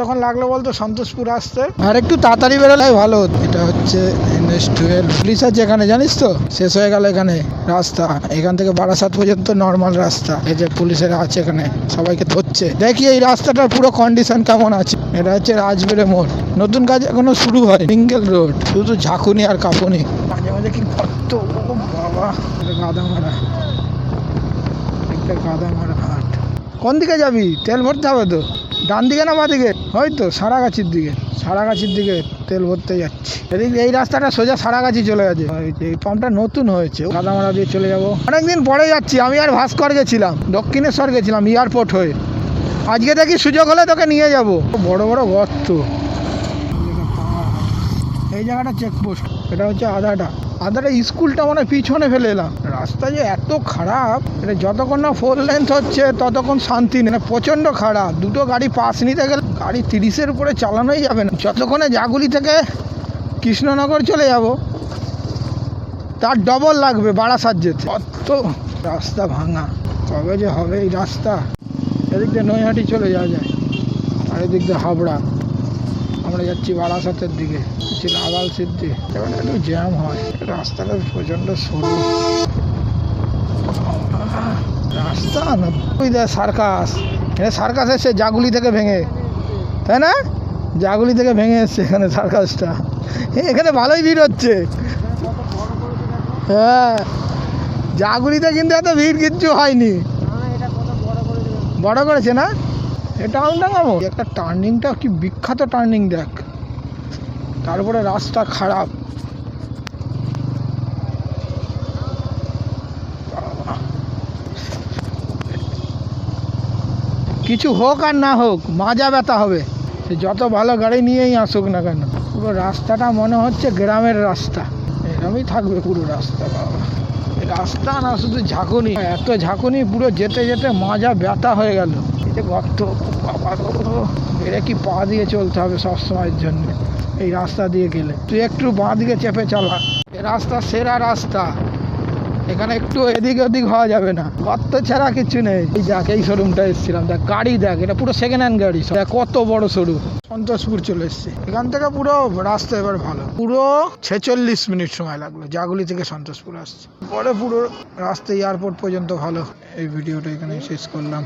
তখন লাগল বলতো সন্তোষপুর আসতে। আর একটু তাড়াতাড়ি বেরোলে ভালো হতো। এটা হচ্ছে এনএস টুয়েলভ পুলিশ আছে এখানে জানিস তো? শেষ হয়ে গেল এখানে রাস্তা। এখান থেকে বারাসাত পর্যন্ত নর্মাল রাস্তা। এই যে পুলিশেরা আছে এখানে সবাইকে ধরছে। দেখি এই রাস্তাটার পুরো কন্ডিশন কেমন আছে। এটা হচ্ছে রাজবেড়ে মোড়। নতুন কাজ এখনও শুরু হয় সিঙ্গেল রোড শুধু ঝাঁকুনি আর কাঁপুনি। মাঝে মাঝে কি কত ও বাবা। গাদা মারা। একটা গাদা মারা হাট। কোন দিকে যাবি? তেল ভরতে হবে তো? ডান দিকে না বাদিকে হয়তো সারাগাছির দিকে। সারাগাছির দিকে তেল ভরতে যাচ্ছি। এদিকে এই রাস্তাটা সোজা সারাগাছি চলে গেছে। এই পাম্পটা নতুন হয়েছে। গাদামারা দিয়ে চলে যাব। অনেকদিন পরে যাচ্ছি। আমি আর ভাস্কর গেছিলাম। দক্ষিণেশ্বর গেছিলাম এয়ারপোর্ট হয়ে। আজকে দেখি সুযোগ হলে তোকে নিয়ে যাব। বড় বড় গর্ত। এই জায়গাটা চেকপোস্ট এটা হচ্ছে আদাটা আদাটা স্কুলটা মানে পিছনে ফেলে এলাম। রাস্তা যে এত খারাপ এটা যতক্ষণ না ফোর লেন্থ হচ্ছে, ততক্ষণ শান্তি নেই। মানে প্রচণ্ড খারাপ। দুটো গাড়ি পাস নিতে গেলে গাড়ি তিরিশের উপরে চালানোই যাবে না। যতক্ষণে জাগুলি থেকে কৃষ্ণনগর চলে যাব, তার ডবল লাগবে বারাসাত যেতে। অত রাস্তা ভাঙা। কবে যে হবে এই রাস্তা? এদিক দিয়ে নৈহাটি চলে যাওয়া যায়। আর এদিক দিয়ে হাবড়া। আমরা যাচ্ছি বারাসাতের দিকে লাগাল সিদ্ধি। এবার একটু জ্যাম হয়। রাস্তাটা প্রচণ্ড সরু। রাস্তা না, ওই সার্কাস। এখানে সার্কাস এসছে জাগুলি থেকে ভেঙে, তাই না? জাগুলি থেকে ভেঙে এসছে এখানে সার্কাসটা। এখানে ভালোই ভিড় হচ্ছে। হ্যাঁ জাগুলিতে কিন্তু এত ভিড় কিচ্ছু হয়নি। বড় করেছে না? এটা আমডাঙ্গামো একটা টার্নিংটা কি বিখ্যাত টার্নিং দেখ। তারপরে রাস্তা খারাপ। কিছু হোক আর না হোক, মাজা ব্যথা হবে। সে যত ভালো গাড়ি নিয়েই আসুক না কেন, পুরো রাস্তাটা মনে হচ্ছে গ্রামের রাস্তা। এরকমই থাকবে পুরো রাস্তা, বাবা। রাস্তা না, শুধু ঝাঁকুনি। এত ঝাঁকুনি, পুরো যেতে যেতে মাজা ব্যথা হয়ে গেল। যে গর্ত বাবা এরা কি পা দিয়ে চলতে হবে সব সময়ের জন্য? এই রাস্তা দিয়ে গেলে। তুই একটু বাঁ দিকে চেপে চালা। রাস্তা সেরা রাস্তা। এখানে একটু এদিক ওদিক হওয়া যাবে না। গর্ত ছাড়া কিছু নেই। এই দেখ, এই শোরুমটা এসেছিলাম। দেখ, গাড়ি দেখ, এটা পুরো সেকেন্ড হ্যান্ড গাড়ি। দেখ, কত বড় শোরুম। সন্তোষপুর চলে এসছে। এখান থেকে পুরো রাস্তা এবার ভালো। পুরো ছেচল্লিশ মিনিট সময় লাগল। জাগুলি থেকে সন্তোষপুর আসছে। পরে পুরো রাস্তা এয়ারপোর্ট পর্যন্ত ভালো। এই ভিডিওটা এখানে শেষ করলাম।